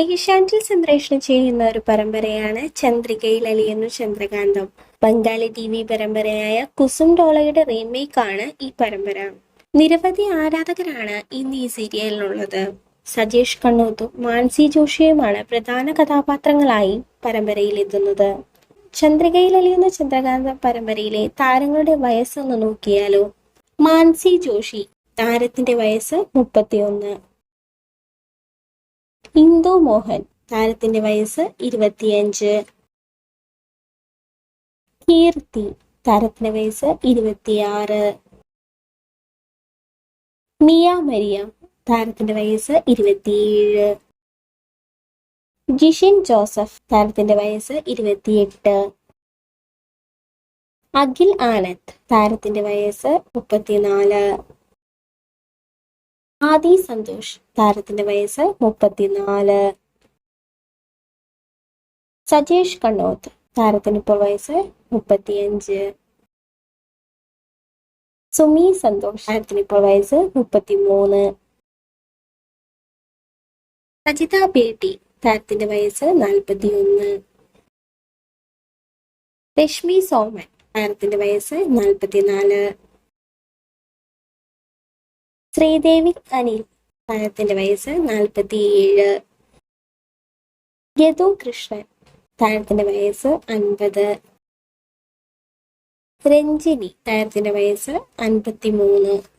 ഏഷ്യാനെറ്റിൽ സംപ്രേഷണം ചെയ്യുന്ന ഒരു പരമ്പരയാണ് ചന്ദ്രികയിൽ അലിയുന്നു ചന്ദ്രകാന്തം. ബംഗാളി ടി വി പരമ്പരയായ കുസും ഡോളയുടെ റീമേക്ക് ആണ് ഈ പരമ്പര. നിരവധി ആരാധകരാണ് ഇന്ന് ഈ സീരിയലിനുള്ളത് സജേഷ് കണ്ണൂത്തും മാൻസി ജോഷിയുമാണ് പ്രധാന കഥാപാത്രങ്ങളായി പരമ്പരയിൽ എത്തുന്നത്. ചന്ദ്രികയിൽ അലിയുന്ന ചന്ദ്രകാന്ത പരമ്പരയിലെ താരങ്ങളുടെ വയസ്സൊന്ന് നോക്കിയാലോ? മാൻസി ജോഷി താരത്തിന്റെ വയസ്സ് മുപ്പത്തിയൊന്ന്. ഇന്ദു മോഹൻ താരത്തിന്റെ വയസ്സ് ഇരുപത്തിയഞ്ച്. കീർത്തി താരത്തിന്റെ വയസ്സ് ഇരുപത്തിയാറ്. മിയ മരിയ താരത്തിന്റെ വയസ്സ് ഇരുപത്തിയേഴ്. ജിഷിൻ ജോസഫ് താരത്തിന്റെ വയസ്സ് ഇരുപത്തിയെട്ട്. അഖിൽ ആനന്ദ് താരത്തിന്റെ വയസ്സ് മുപ്പത്തിനാല്. ആദി സന്തോഷ് താരത്തിന്റെ വയസ്സ് മുപ്പത്തിനാല്. സജേഷ് കണ്ണോത്ത് താരത്തിന് ഇപ്പോൾ വയസ്സ് മുപ്പത്തിയഞ്ച്. സുമി സന്തോഷ് താരത്തിന് ഇപ്പോൾ വയസ്സ് മുപ്പത്തിമൂന്ന്. സജിത ബേട്ടി താരത്തിന്റെ വയസ്സ് നാൽപ്പത്തിയൊന്ന് രശ്മി സോമൻ താരത്തിന്റെ വയസ്സ് നാൽപ്പത്തിനാല് ശ്രീദേവി അനിൽ താരത്തിന്റെ വയസ്സ് നാൽപ്പത്തിയേഴ് യദു കൃഷ്ണൻ. താരത്തിന്റെ വയസ്സ് അൻപത്. രഞ്ജിനി. താരത്തിന്റെ വയസ്സ് അൻപത്തിമൂന്ന്.